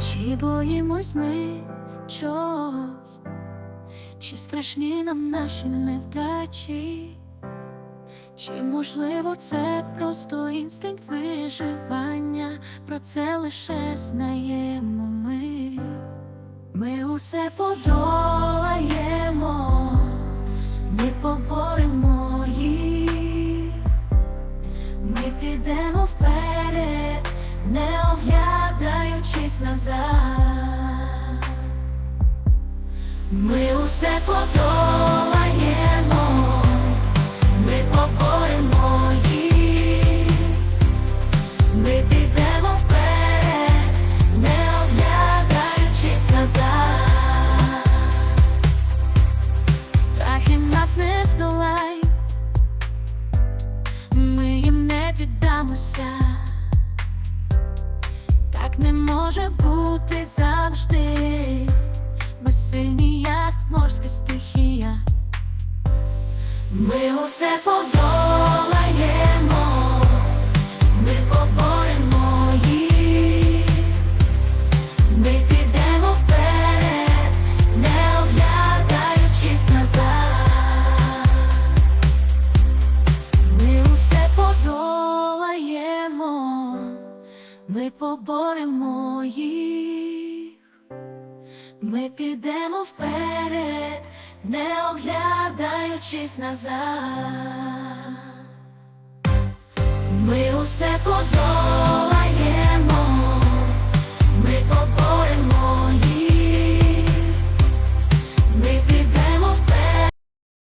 Чи боїмось ми чогось, чи страшні нам наші невдачі, чи можливо це просто інстинкт виживання, про це лише знаємо ми, ми усе подолаємо, ми поборемо їх, ми підемо оглядаючись назад. Ми усе подолаємо, Не може бути завжди, ми сильні, як морська стихія. Ми усе подолаємо, ми поборемо їх, ми підемо вперед, не оглядаючись назад. Ми усе подолаємо.